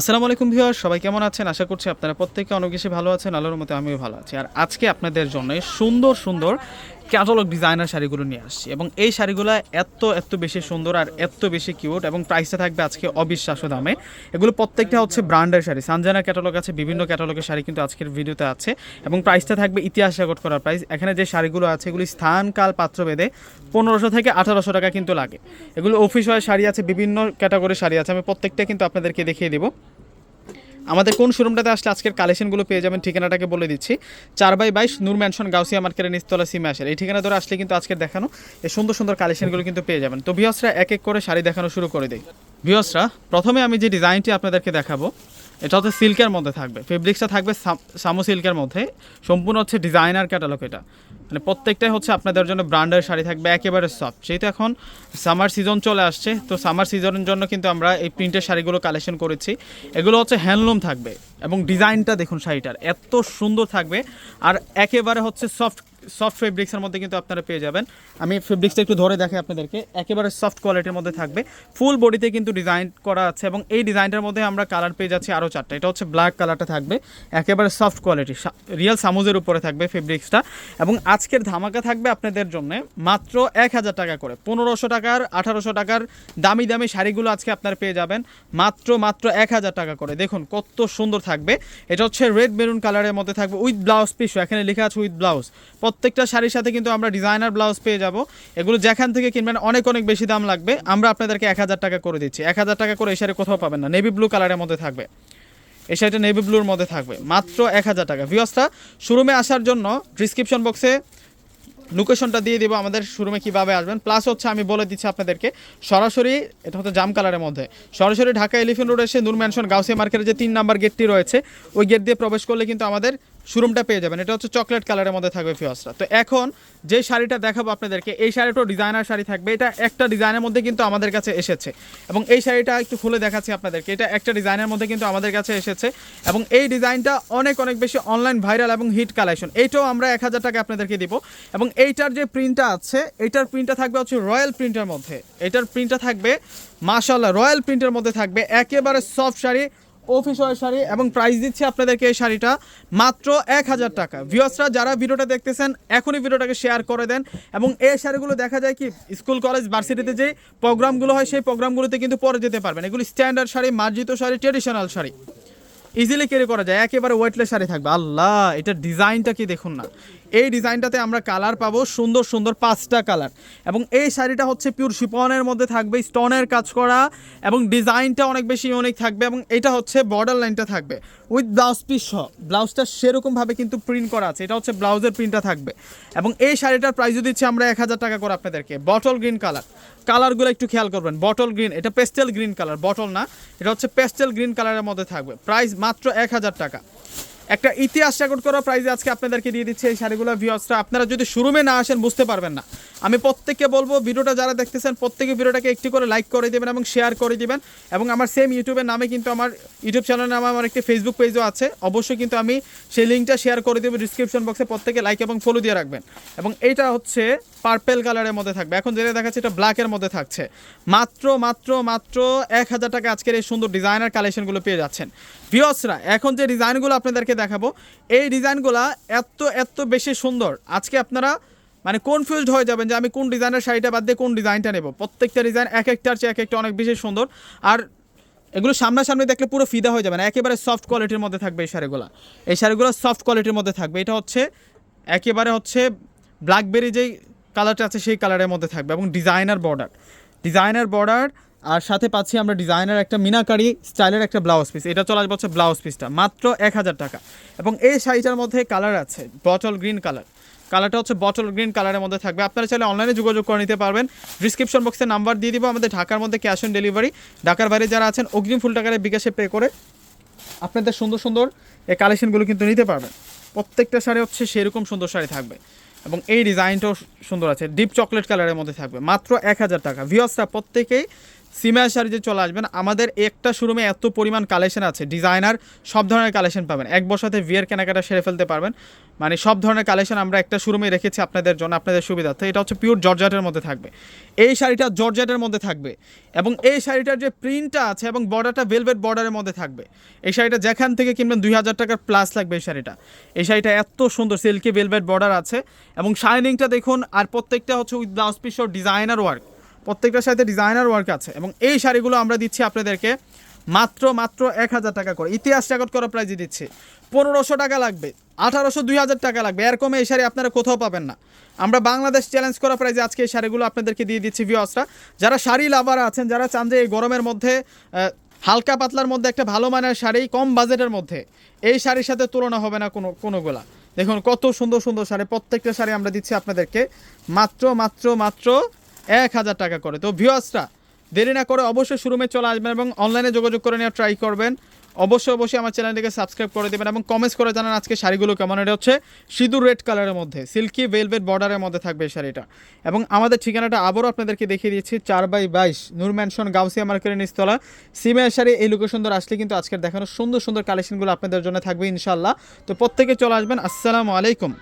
আসসালামু আলাইকুম ভিউয়ার সবাই কেমন আছেন? আশা করছি আপনারা প্রত্যেকে অনেক বেশি ভালো আছেন আলোর মতো আমিও ভালো আছি। আর আজকে আপনাদের জন্য সুন্দর সুন্দর ক্যাটালগ ডিজাইনার শাড়িগুলো নিয়ে আসছি। এবং এই শাড়িগুলো এত এত বেশি সুন্দর আর এত বেশি কিউট এবং প্রাইসটা থাকবে আজকে অবিশ্বাস্য দামে। এগুলো প্রত্যেকটা হচ্ছে ব্র্যান্ডের শাড়ি। সানজানা ক্যাটালগ আছে, বিভিন্ন ক্যাটালগের শাড়ি কিন্তু আজকের ভিডিওতে আছে। এবং প্রাইসটা থাকবে ইতিহাস রেকর্ড করার প্রাইস এখানে যে শাড়িগুলো আছে, এগুলি স্থান, কাল পাত্র ভেদে পনেরোশো থেকে আঠারোশো টাকা কিন্তু লাগে। এগুলো অফিস হয় শাড়ি আছে, বিভিন্ন ক্যাটাগরির শাড়ি আছে। আমি প্রত্যেকটা কিন্তু আপনাদেরকে দেখিয়ে দেবো। আমাদের কোন শোরুমটাতে আসলে আজকের কালেকশনগুলো পেয়ে যাবেন ঠিকানাটাকে বলে দিচ্ছি। চার বাই বাইশ নূর ম্যানশন গাউসিয়া মার্কেটের নিস্তলা সিমে আসে এই ঠিকানা ধরে আসলে কিন্তু আজকের দেখানো এই সুন্দর সুন্দর কালেকশনগুলো কিন্তু পেয়ে যাবেন। তো ভিওসরা এক এক করে শাড়ি দেখানো শুরু করে দিই। ভিওসরা প্রথমে আমি যে ডিজাইনটি আপনাদেরকে দেখাবো এটা হচ্ছে সিল্কের মধ্যে থাকবে। ফেব্রিক্সটা থাকবে সাম- সিল্কের মধ্যে। সম্পূর্ণ হচ্ছে ডিজাইনার ক্যাটালগ এটা। মানে প্রত্যেকটাই হচ্ছে আপনাদের জন্য ব্র্যান্ডের শাড়ি থাকবে, একেবারে সফট যেহেতু এখন সামার সিজন চলে আসছে, তো সামার সিজনের জন্য কিন্তু আমরা এই প্রিন্টের শাড়িগুলো কালেকশন করেছি। এগুলো হচ্ছে হ্যান্ডলুম থাকবে এবং ডিজাইনটা দেখুন শাড়িটার, এত সুন্দর থাকবে। আর একেবারে হচ্ছে সফট সফট ফেব্রিক্সের মধ্যে কিন্তু আপনারা পেয়ে যাবেন। আমি ফেব্রিক্সটা একটু ধরে দেখাই আপনাদেরকে। একেবারে সফট কোয়ালিটির মধ্যে থাকবে। ফুল বডিতে কিন্তু ডিজাইন করা আছে এবং এই ডিজাইনটার মধ্যে আমরা কালার পেয়ে যাচ্ছি আরও চারটা। এটা হচ্ছে ব্ল্যাক কালারটা থাকবে। একেবারে সফট কোয়ালিটি রিয়েল সামুজের উপরে থাকবে ফেব্রিক্সটা এবং আজকের ধামাকা থাকবে আপনাদের জন্য মাত্র এক হাজার টাকা করে। পনেরোশো টাকার, আঠারোশো টাকার দামি দামি শাড়িগুলো আজকে আপনারা পেয়ে যাবেন। মাত্র মাত্র এক হাজার টাকা করে। দেখুন কত সুন্দর থাকবে। এটা হচ্ছে রেড মেরুন কালারের মধ্যে থাকবে। উইথ ব্লাউজ পিস এখানে লেখা আছে উইথ ব্লাউজ প্রত্যেকটা শাড়ির সাথে কিন্তু আমরা ডিজাইনার ব্লাউজ পেয়ে যাব। এগুলো যেখান থেকে কিনবেন, অনেক অনেক বেশি দাম লাগবে। আমরা আপনাদেরকে এক হাজার টাকা করে দিচ্ছি। এক হাজার টাকা করে এই শাড়ি কোথাও পাবেন না। নেভি ব্লু কালারের মধ্যে থাকবে। এই শাড়িটা নেভি ব্লুর মধ্যে থাকবে। মাত্র এক হাজার টাকা। ভিওসটা শোরুমে আসার জন্য ডিসক্রিপশন বক্সে লোকেশনটা দিয়ে দিব আমাদের শোরুমে কীভাবে আসবেন। প্লাস হচ্ছে আমি বলে দিচ্ছি আপনাদেরকে, সরাসরি, এটা হচ্ছে জাম কালারের মধ্যে। সরাসরি ঢাকা এলিফেন্ট রোড এসে নূর ম্যানশন গাউসিয়া মার্কেটের যে তিন নাম্বার গেটটি রয়েছে, ওই গেট দিয়ে প্রবেশ করলে কিন্তু আমাদের শোরুমটা পেয়ে যাবেন। এটা হচ্ছে চকলেট কালারের মধ্যে থাকবে ফিওসরা তো এখন যে শাড়িটা দেখাবো আপনাদেরকে, এই শাড়িটাও ডিজাইনার শাড়ি থাকবে। এটা একটা ডিজাইনের মধ্যে কিন্তু আমাদের কাছে এসেছে। এবং এই শাড়িটা একটু খুলে দেখাচ্ছি আপনাদেরকে। এটা একটা ডিজাইনের মধ্যে কিন্তু আমাদের কাছে এসেছে। এবং এই ডিজাইনটা অনেক অনেক বেশি অনলাইন ভাইরাল এবং হিট কালেকশন এইটাও আমরা এক হাজার টাকা আপনাদেরকে দিব। এবং এইটার যে প্রিন্টটা আছে, এইটার প্রিন্টটা থাকবে হচ্ছে রয়্যাল প্রিন্টের মধ্যে। এটার প্রিন্টটা থাকবে মাশাল্লাহ রয়্যাল প্রিন্টের মধ্যে থাকবে। একেবারে soft sari office wear sari এবং প্রাইস দিচ্ছি আপনাদেরকে এই শাড়িটা মাত্র এক হাজার টাকা। ভিউয়ার্সরা যারা ভিডিওটা দেখতেছেন, এখনই ভিডিওটাকে শেয়ার করে দেন এবং এই শাড়িগুলো দেখা যায় কি স্কুল কলেজ ভার্সিটিতে যে প্রোগ্রামগুলো হয়, সেই প্রোগ্রামগুলোতে কিন্তু পরে যেতে পারবেন। এগুলো স্ট্যান্ডার্ড শাড়ি, মার্জিত sari traditional sari. Easily carry করা যায়, একেবারে ওয়েটলেস শাড়ি থাকবে। আল্লাহ, এটার ডিজাইনটা কি দেখুন না। এই ডিজাইনটাতে আমরা কালার পাবো, সুন্দর সুন্দর পাঁচটা কালার। এবং এই শাড়িটা হচ্ছে পিওর শিপনের মধ্যে থাকবে, স্টোনের কাজ করা এবং ডিজাইনটা অনেক বেশি ইউনিক থাকবে এবং এটা হচ্ছে বর্ডার লাইনটা থাকবে। উইথ ব্লাউজ পিস সহ ব্লাউজটা সেরকমভাবে কিন্তু প্রিন্ট করা আছে, এটা হচ্ছে ব্লাউজের প্রিন্টটা থাকবে। এবং এই শাড়িটার প্রাইস দিচ্ছি আমরা এক হাজার টাকা করে আপনাদেরকে বটল গ্রিন কালার কালারগুলো একটু খেয়াল করবেন বটল গ্রিন এটা পেস্টেল গ্রিন কালার বটল না, এটা হচ্ছে পেস্টেল গ্রিন কালারের মধ্যে থাকবে। প্রাইস মাত্র এক হাজার টাকা। একটা ইতিহাস রেকর্ড করা প্রাইজে আজকে আপনাদেরকে দিয়ে দিচ্ছে এই শাড়িগুলো। ভিউয়ার্সরা আপনারা যদি শোরুমে না আসেন, বুঝতে পারবেন না। আমি প্রত্যেককে বলব, ভিডিওটা যারা দেখতেছেন, প্রত্যেকে ভিডিওটাকে একটি করে লাইক করে দেবেন এবং শেয়ার করে দিবেন। এবং আমার সেম ইউটিউবের নামে কিন্তু আমার ইউটিউব চ্যানেলের নামে আমার একটি ফেসবুক পেজও আছে। অবশ্যই কিন্তু আমি সেই লিঙ্কটা শেয়ার করে দেবো ডিসক্রিপশন বক্সে প্রত্যেকে লাইক এবং ফলো দিয়ে রাখবেন। এবং এইটা হচ্ছে পার্পেল কালারের মধ্যে থাকবে। এখন যেটা দেখাচ্ছে এটা ব্ল্যাকের মধ্যে থাকছে। মাত্র মাত্র মাত্র এক হাজার টাকা আজকের এই সুন্দর ডিজাইনার কালেকশনগুলো পেয়ে যাচ্ছেন। ভিওসরা এখন যে ডিজাইনগুলো আপনাদেরকে দেখাবো, এই ডিজাইনগুলো এত এত বেশি সুন্দর। আজকে আপনারা মানে কনফিউজড হয়ে যাবেন যে আমি কোন ডিজাইনের শাড়িটা বাদ দিয়ে কোন ডিজাইনটা নেব? প্রত্যেকটা ডিজাইন এক একটার চেয়ে এক একটা অনেক বেশি সুন্দর। আর এগুলো সামনাসামনি দেখলে পুরো ফিদা হয়ে যাবে না। একেবারে সফট কোয়ালিটির মধ্যে থাকবে এই শাড়িগুলো। এই শাড়িগুলো সফট কোয়ালিটির মধ্যে থাকবে। এটা হচ্ছে একেবারে হচ্ছে ব্ল্যাকবেরি যেই কালারটা আছে সেই কালারের মধ্যে থাকবে এবং ডিজাইনার বর্ডার ডিজাইনার বর্ডার আর সাথে পাচ্ছি আমরা ডিজাইনার একটা মিনাকারি স্টাইলের একটা ব্লাউজ পিস এটা চলে আসবে হচ্ছে ব্লাউজ পিসটা মাত্র এক হাজার টাকা। এবং এই শাড়িটার মধ্যে কালার আছে বটল গ্রিন কালার কালারটা হচ্ছে বটল গ্রিন কালারের মধ্যে থাকবে। আপনারা চাইলে অনলাইনে যোগাযোগ করে নিতে পারবেন। ডিসক্রিপশন বক্সে নাম্বার দিয়ে দিব, আমাদের ঢাকার মধ্যে ক্যাশ অন ডেলিভারি ঢাকার বাইরে যারা আছেন, অগ্রিম ফুল টাকার বিকাশে পে করে আপনাদের সুন্দর সুন্দর এই কালেকশনগুলো কিন্তু নিতে পারবেন। প্রত্যেকটা শাড়ি হচ্ছে সেরকম সুন্দর শাড়ি থাকবে এবং এই ডিজাইনটাও সুন্দর আছে। ডিপ চকলেট কালারের মধ্যে থাকবে। মাত্র এক হাজার টাকা। ভিওসটা প্রত্যেকেই সিমিয়া শাড়িতে চলে আসবেন, আমাদের একটা শোরুমে এত পরিমাণ কালেকশন আছে। ডিজাইনার সব ধরনের কালেকশন পাবেন। এক বসাতে বিয়ের কেনাকাটা সেরে ফেলতে পারবেন। মানে সব ধরনের কালেকশন আমরা একটা শোরুমে রেখেছি আপনাদের জন্য, আপনাদের সুবিধার্থে। এটা হচ্ছে পিওর জর্জেটের মধ্যে থাকবে। এই শাড়িটা জর্জেটের মধ্যে থাকবে এবং এই শাড়িটার যে প্রিন্টটা আছে এবং বর্ডারটা ভেলভেট বর্ডারের মধ্যে থাকবে। এই শাড়িটা যেখান থেকে কিনবেন দুই হাজার টাকার প্লাস লাগবে এই শাড়িটা। এই শাড়িটা এত সুন্দর সিল্কি ভেলভেট বর্ডার আছে এবং শাইনিংটা দেখুন, আর প্রত্যেকটা হচ্ছে with blouse piece designer work প্রত্যেকটার সাথে ডিজাইনার ওয়ার্ক আছে এবং এই শাড়িগুলো আমরা দিচ্ছি আপনাদেরকে মাত্র মাত্র এক হাজার টাকা করে। ইতিহাস রেকর্ড করা প্রাইজে দিচ্ছি। পনেরোশো টাকা লাগবে, আঠারোশো, দুই হাজার টাকা লাগবে। এরকম এই শাড়ি আপনারা কোথাও পাবেন না। আমরা বাংলাদেশ চ্যালেঞ্জ করা প্রাইজে আজকে এই শাড়িগুলো আপনাদেরকে দিয়ে দিচ্ছি ভিওসরা যারা শাড়ি লাভার আছেন, যারা চান যে এই গরমের মধ্যে হালকা পাতলার মধ্যে একটা ভালো মানের শাড়ি, কম বাজেটের মধ্যে, এই শাড়ির সাথে তুলনা হবে না কোনো, কোনোগুলা। দেখুন কত সুন্দর সুন্দর শাড়ি, প্রত্যেকটা শাড়ি আমরা দিচ্ছি আপনাদেরকে। মাত্র মাত্র মাত্র এক হাজার টাকা করে। তো ভিওয়াসরা দেরি না করে অবশ্যই শোরুমে চলে আসবেন এবং অনলাইনে যোগাযোগ করে নেওয়ার ট্রাই করবেন। অবশ্যই অবশ্যই আমার চ্যানেলটিকে সাবস্ক্রাইব করে দেবেন এবং কমেন্টস করে জানান আজকে শাড়িগুলো কেমন। এটা হচ্ছে সিঁদুর রেড কালারের মধ্যে সিল্কি ভেলভেট বর্ডারের মধ্যে থাকবে এই শাড়িটা। এবং আমাদের ঠিকানাটা আবারও আপনাদেরকে দেখিয়ে দিচ্ছি, চার বাই বাইশ, নূর ম্যানশন গাউসিয়া মার্কেটের নিচতলা। সিমের শাড়ি, এই লোকেশন ধরে আসলে কিন্তু আজকের দেখানো সুন্দর সুন্দর কালেকশনগুলো আপনাদের জন্য থাকবে ইনশাল্লাহ তো প্রত্যেকে চলে আসবেন, আসসালামু আলাইকুম।